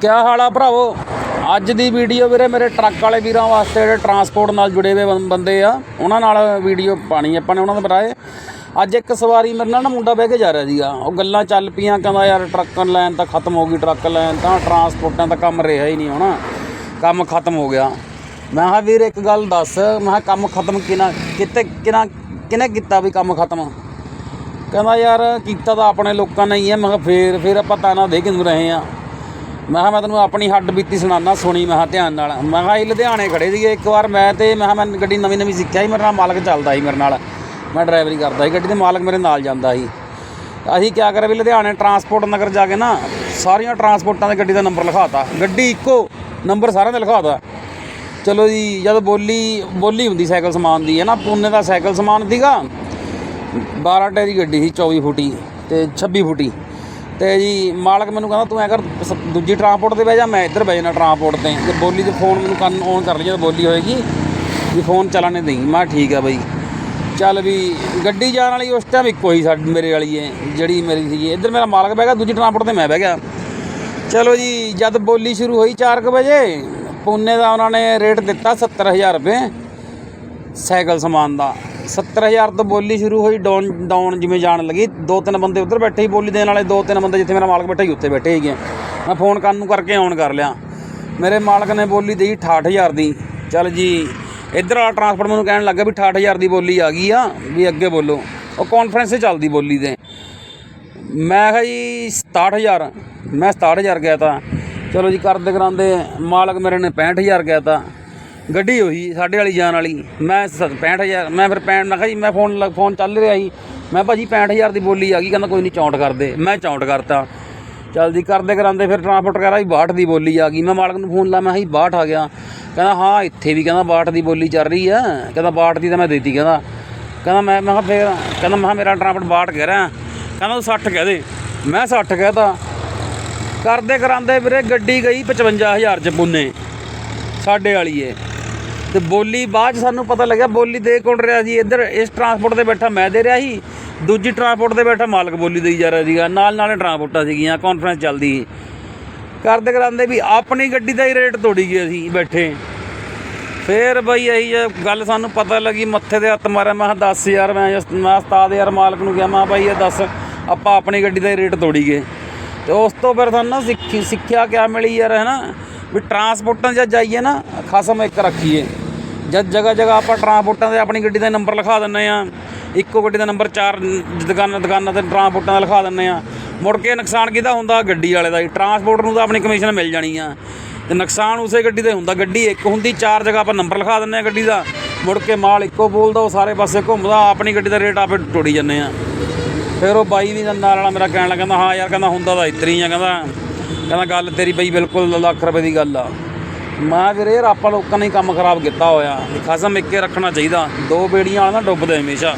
ਕਿਆ ਹਾਲ ਆ ਭਰਾਵੋ? ਅੱਜ ਦੀ ਵੀਡੀਓ ਵੀਰੇ ਮੇਰੇ ਟਰੱਕ ਵਾਲੇ ਵੀਰਾਂ ਵਾਸਤੇ ਜਿਹੜੇ ਟਰਾਂਸਪੋਰਟ ਨਾਲ ਜੁੜੇ ਹੋਏ ਬੰ- ਬੰਦੇ ਆ, ਉਹਨਾਂ ਨਾਲ ਵੀਡੀਓ ਪਾਣੀ ਆਪਾਂ ਨੇ, ਉਹਨਾਂ ਦੇ ਬਰਾਏ ਅੱਜ ਇੱਕ ਸਵਾਰੀ ਮੇਰੇ ਨਾਲ ਨਾ ਮੁੰਡਾ ਬਹਿ ਕੇ ਜਾ ਰਿਹਾ ਸੀਗਾ। ਉਹ ਗੱਲਾਂ ਚੱਲ ਪਈਆਂ, ਕਹਿੰਦਾ ਯਾਰ ਟਰੱਕ ਲੈਣ ਤਾਂ ਖਤਮ ਹੋ ਗਈ, ਟਰੱਕ ਲੈਣ ਤਾਂ ਟਰਾਂਸਪੋਰਟਾਂ ਦਾ ਕੰਮ ਰਿਹਾ ਹੀ ਨਹੀਂ ਹੁਣ। ਕੰਮ ਖਤਮ ਹੋ ਗਿਆ। ਮੈਂ ਕਿਹਾ ਵੀਰ ਇੱਕ ਗੱਲ ਦੱਸ, ਮੈਂ ਕਿਹਾ ਕੰਮ ਖਤਮ ਕਿਨਾ ਕਿਤੇ ਕਿਨਾ ਕਿਨੇ ਕੀਤਾ ਵੀ ਕੰਮ ਖਤਮ? ਕਹਿੰਦਾ ਯਾਰ ਕੀਤਾ ਤਾਂ ਆਪਣੇ ਲੋਕਾਂ ਨੇ ਹੀ ਹੈ ਮੈਂ ਕਿਹਾ ਫੇਰ ਫੇਰ ਆਪਾਂ ਤਾਨਾ ਦੇ ਕਿਨੂੰ ਰਹੇ ਆ? ਮੈਂ ਕਿਹਾ ਮੈਂ ਤੈਨੂੰ ਆਪਣੀ ਹੱਡ ਬੀਤੀ ਸੁਣਾਉਣਾ ਸੁਣੀ, ਮੈਂ ਕਿਹਾ ਧਿਆਨ ਨਾਲ। ਮੈਂ ਕਿਹਾ ਇਹ ਲੁਧਿਆਣੇ ਖੜੇ ਸੀਗੇ ਇੱਕ ਵਾਰ, ਮੈਂ ਤੇ, ਮੈਂ ਕਿਹਾ ਮੈਂ ਗੱਡੀ ਨਵੀਂ ਨਵੀਂ ਸਿੱਖਿਆ ਸੀ, ਮੇਰੇ ਨਾਲ ਮਾਲਕ ਚੱਲਦਾ ਸੀ ਮੇਰੇ ਨਾਲ। ਮੈਂ ਡਰਾਈਵਰੀ ਕਰਦਾ ਸੀ, ਗੱਡੀ ਦੇ ਮਾਲਕ ਮੇਰੇ ਨਾਲ ਜਾਂਦਾ ਸੀ। ਅਸੀਂ ਕਿਆ ਕਰਿਆ ਵੀ ਲੁਧਿਆਣੇ ਟਰਾਂਸਪੋਰਟ ਨਗਰ ਜਾ ਕੇ ਨਾ, ਸਾਰੀਆਂ ਟਰਾਂਸਪੋਰਟਾਂ ਦੇ ਗੱਡੀ ਦਾ ਨੰਬਰ ਲਿਖਾਤਾ। ਗੱਡੀ ਇੱਕੋ, ਨੰਬਰ ਸਾਰਿਆਂ ਦਾ ਲਿਖਾਤਾ। ਚਲੋ ਜੀ, ਜਦ ਬੋਲੀ ਬੋਲੀ ਹੁੰਦੀ ਸਾਈਕਲ ਸਮਾਨ ਦੀ ਹੈ ਨਾ ਪੂਨੇ ਦਾ ਸਾਈਕਲ ਸਮਾਨ ਸੀਗਾ। 12 ਟਾਇਰੀ ਗੱਡੀ ਸੀ 24 ਫੁੱਟੀ ਤੇ 26 ਫੁੱਟੀ। ਤੇ ਜੀ ਮਾਲਕ ਮੈਨੂੰ ਕਹਿੰਦਾ ਤੂੰ ਐ ਕਰ, ਸ- ਦੂਜੀ ਟਰਾਂਸਪੋਰਟ ਤੇ ਬਹਿ ਜਾ, ਮੈਂ ਇੱਧਰ ਬਹਿ ਜਾਣਾ ਟਰਾਂਸਪੋਰਟ ਤੇ। ਤੇ ਬੋਲੀ 'ਤੇ ਫੋਨ ਮੈਨੂੰ ਕੰਨ ਔਨ ਕਰ ਲਈ, ਜਦੋਂ ਬੋਲੀ ਹੋਏਗੀ, ਵੀ ਫੋਨ ਚੱਲਣੇ ਦੇਈ। ਮੈਂ ਕਿਹਾ ਠੀਕ ਆ ਬਈ। ਚੱਲ ਵੀ ਗੱਡੀ ਜਾਣ ਵਾਲੀ ਉਸ ਟਾਈਮ ਇੱਕੋ ਹੀ ਸਾਡੀ, ਮੇਰੇ ਵਾਲੀ ਹੈ ਜਿਹੜੀ ਮੇਰੀ ਸੀਗੀ। ਇੱਧਰ ਮੇਰਾ ਮਾਲਕ ਬਹਿ ਗਿਆ, ਦੂਜੀ ਟਰਾਂਸਪੋਰਟ ਤੇ ਮੈਂ ਬਹਿ ਗਿਆ। ਚਲੋ ਜੀ, ਜਦ ਬੋਲੀ ਸ਼ੁਰੂ ਹੋਈ 4 ਵਜੇ, ਪੂਨੇ ਦਾ ਉਹਨਾਂ ਨੇ ਰੇਟ ਦਿੱਤਾ 70000 ਰੁਪਏ, ਸਾਈਕਲ ਸਮਾਨ ਦਾ। 70000 ਤੋਂ ਬੋਲੀ ਸ਼ੁਰੂ ਹੋਈ, ਡਾਊਨ ਡਾਊਨ ਜਿਵੇਂ ਜਾਣ ਲੱਗੀ। ਦੋ ਤਿੰਨ ਬੰਦੇ ਉੱਧਰ ਬੈਠੇ ਸੀ ਬੋਲੀ ਦੇਣ ਵਾਲੇ, ਦੋ ਤਿੰਨ ਬੰਦੇ ਜਿੱਥੇ ਮੇਰਾ ਮਾਲਕ ਬੈਠਾ ਸੀ, ਉੱਥੇ ਬੈਠੇ ਸੀਗੇ। ਮੈਂ ਫੋਨ ਕਰਨ ਨੂੰ ਕਰਕੇ ਔਨ ਕਰ ਲਿਆ। ਮੇਰੇ ਮਾਲਕ ਨੇ ਬੋਲੀ ਦੇਈ 68000 ਦੀ। ਚੱਲ ਜੀ, ਇੱਧਰ ਵਾਲਾ ਟਰਾਂਸਪੋਰਟ ਮੈਨੂੰ ਕਹਿਣ ਲੱਗਾ ਵੀ 68000 ਦੀ ਬੋਲੀ ਆ ਗਈ ਆ, ਵੀ ਅੱਗੇ ਬੋਲੋ। ਉਹ ਕਾਨਫਰੰਸ 'ਚ ਚੱਲਦੀ ਬੋਲੀ ਦੇ। ਮੈਂ ਕਿਹਾ ਜੀ 67000 ਮੈਂ 67000 ਗਿਆ ਤਾਂ। ਚਲੋ ਜੀ, ਕਰਦੇ ਕਰਾਂਦੇ ਮਾਲਕ ਮੇਰੇ ਨੇ 65000 ਗਿਆ ਤਾਂ। ਗੱਡੀ ਉਹੀ ਸਾਡੇ ਵਾਲੀ ਜਾਣ ਵਾਲੀ। ਮੈਂ ਸ- 65000 ਮੈਂ ਫਿਰ 65 ਮੈਂ ਕਿਹਾ ਜੀ, ਮੈਂ ਫੋਨ ਲ- ਫੋਨ ਚੱਲ ਰਿਹਾ ਸੀ ਮੈਂ ਭਾਜੀ 65000 ਦੀ ਬੋਲੀ ਆ ਗਈ, ਕਹਿੰਦਾ ਕੋਈ ਨਹੀਂ ਚੌਂਟ ਕਰਦੇ ਮੈਂ ਚੌਂਟ ਕਰਤਾ। ਚੱਲ ਕਰਦੇ ਕਰਾਂਦੇ, ਫਿਰ ਟਰਾਂਸਪੋਰਟ ਕਰਾ ਜੀ 62 ਦੀ ਬੋਲੀ ਆ ਗਈ। ਮੈਂ ਮਾਲਕ ਨੂੰ ਫੋਨ ਲਾ ਮੈਂ ਕਿਹਾ ਜੀ 62 ਆ ਗਿਆ। ਕਹਿੰਦਾ, ਹਾਂ, ਇੱਥੇ ਵੀ ਕਹਿੰਦਾ 62 ਦੀ ਬੋਲੀ ਚੱਲ ਰਹੀ ਆ। ਕਹਿੰਦਾ 62 ਦੀ ਤਾਂ ਮੈਂ ਦੇਤੀ, ਕਹਿੰਦਾ। ਕਹਿੰਦਾ, ਮੈਂ ਮੈਂ ਕਿਹਾ ਫੇਰ, ਕਹਿੰਦਾ, ਮੈਂ ਕਿਹਾ ਮੇਰਾ ਟਰਾਂਸਪੋਰਟ 62 ਕਹਿ ਰਿਹਾ। ਕਹਿੰਦਾ, ਤੂੰ 60 ਕਹਿ ਦੇ। ਮੈਂ 60 ਕਹਿਤਾ। ਕਰਦੇ ਕਰਾਂਦੇ ਵੀਰੇ, ਗੱਡੀ ਗਈ 55000 ਚ ਪੁੰਨੇ। ਸਾਡੇ ਵਾਲੀ ਏ। ਤੇ ਬੋਲੀ ਬਾਅਦ 'ਚ ਸਾਨੂੰ ਪਤਾ ਲੱਗਿਆ, ਬੋਲੀ ਦੇ ਕੌਣ ਰਿਹਾ ਸੀ ਇੱਧਰ ਇਸ ਟਰਾਂਸਪੋਰਟ ਤੇ ਬੈਠਾ ਮੈਂ ਦੇ ਰਿਹਾ ਸੀ, ਦੂਜੀ ਟਰਾਂਸਪੋਰਟ ਤੇ ਬੈਠਾ ਮਾਲਕ ਬੋਲੀ ਦੇਈ ਜਾ ਰਿਹਾ ਸੀਗਾ, ਨਾਲ ਨਾਲ ਟਰਾਂਸਪੋਰਟਾਂ ਸੀਗੀਆਂ ਕਾਨਫਰੰਸ ਚੱਲਦੀ ਸੀ। ਕਰਦੇ ਕਰਾਂਦੇ ਵੀ ਆਪਣੀ ਗੱਡੀ ਦਾ ਹੀ ਰੇਟ ਤੋੜੀ ਗਏ ਅਸੀਂ ਬੈਠੇ। ਫੇਰ ਬਈ ਇਹੀ ਗੱਲ ਸਾਨੂੰ ਪਤਾ ਲੱਗੀ, ਮੱਥੇ ਦੇ ਹੱਥ ਮਾਰਿਆ, ਮੈਂ ਕਿਹਾ, ਦੱਸ ਯਾਰ, ਮੈਂ ਮੈਂ ਉਸਤਾਦ ਯਾਰ, ਮਾਲਕ ਨੂੰ ਕਿਹਾ, ਮੈਂ ਕਿਹਾ ਭਾਈ ਇਹ ਦੱਸ, ਆਪਾਂ ਆਪਣੀ ਗੱਡੀ ਦਾ ਹੀ ਰੇਟ ਤੋੜੀ ਗਏ। ਤੇ ਉਸ ਤੋਂ ਫਿਰ ਸਾਨੂੰ ਨਾ ਸਿੱਖੀ ਸਿੱਖਿਆ ਕਿਆ ਮਿਲੀ ਯਾਰ ਹੈ ਨਾ ਵੀ ਟਰਾਂਸਪੋਰਟਾਂ 'ਚ ਜਾਈਏ ਨਾ, ਖਸਮ ਇੱਕ ਰੱਖੀਏ। ਜਦ ਜਗ੍ਹਾ ਜਗ੍ਹਾ ਆਪਾਂ ਟਰਾਂਸਪੋਰਟਾਂ ਦੇ ਆਪਣੀ ਗੱਡੀ ਦਾ ਨੰਬਰ ਲਿਖਾ ਦਿੰਨੇ ਆ ਇੱਕੋ ਗੱਡੀ ਦਾ ਨੰਬਰ ਚਾਰ ਦੁਕਾਨਾਂ ਦੁਕਾਨਾਂ ਤੇ ਟਰਾਂਸਪੋਰਟਾਂ ਦਾ ਲਿਖਾ ਦਿੰਨੇ ਆ ਮੁੜ ਕੇ ਨੁਕਸਾਨ ਕਿਹਦਾ ਹੁੰਦਾ? ਗੱਡੀ ਵਾਲੇ ਦਾ ਹੀ। ਟਰਾਂਸਪੋਰਟ ਨੂੰ ਤਾਂ ਆਪਣੀ ਕਮਿਸ਼ਨ ਮਿਲ ਜਾਣੀ ਆ। ਤੇ ਨੁਕਸਾਨ ਉਸੇ ਗੱਡੀ ਦਾ ਹੁੰਦਾ। ਗੱਡੀ ਇੱਕ ਹੁੰਦੀ, ਚਾਰ ਜਗ੍ਹਾ ਆਪਾਂ ਨੰਬਰ ਲਿਖਾ ਦਿੰਨੇ ਆ ਗੱਡੀ ਦਾ। ਮੁੜ ਕੇ ਮਾਲ ਇੱਕੋ ਬੋਲਦਾ, ਉਹ ਸਾਰੇ ਪਾਸੇ ਘੁੰਮਦਾ, ਆਪਣੀ ਗੱਡੀ ਦਾ ਰੇਟ ਆਪੇ ਟੋੜੀ ਜਾਂਦੇ ਆ ਫਿਰ ਉਹ ਬਾਈ ਵੀ ਨਾਲ ਵਾਲਾ ਮੇਰਾ ਕਹਿਣ ਲੱਗਾ, ਕਹਿੰਦਾ, ਹਾਂ ਯਾਰ, ਕਹਿੰਦਾ, ਹੁੰਦਾ ਤਾਂ ਇਤਰੀ ਆ, ਕਹਿੰਦਾ। ਕਹਿੰਦਾ, ਗੱਲ ਤੇਰੀ ਬਈ ਬਿਲਕੁਲ ਲੱਖ ਰੁਪਏ ਦੀ ਗੱਲ ਆ। ਮੈਂ ਵੀਰੇ ਯਾਰ ਆਪਾਂ ਲੋਕਾਂ ਨੇ ਕੰਮ ਖਰਾਬ ਕੀਤਾ ਹੋਇਆ। ਵੀ ਖਸਮ ਇੱਕੇ ਰੱਖਣਾ ਚਾਹੀਦਾ। ਦੋ ਬੇੜੀਆਂ ਵਾਲਾ ਨਾ ਡੁੱਬਦੇ ਹਮੇਸ਼ਾ।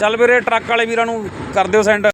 ਚੱਲ ਵੀਰੇ, ਟਰੱਕ ਵਾਲੇ ਵੀਰਾਂ ਨੂੰ ਕਰ ਦਿਓ ਸੈਂਡ।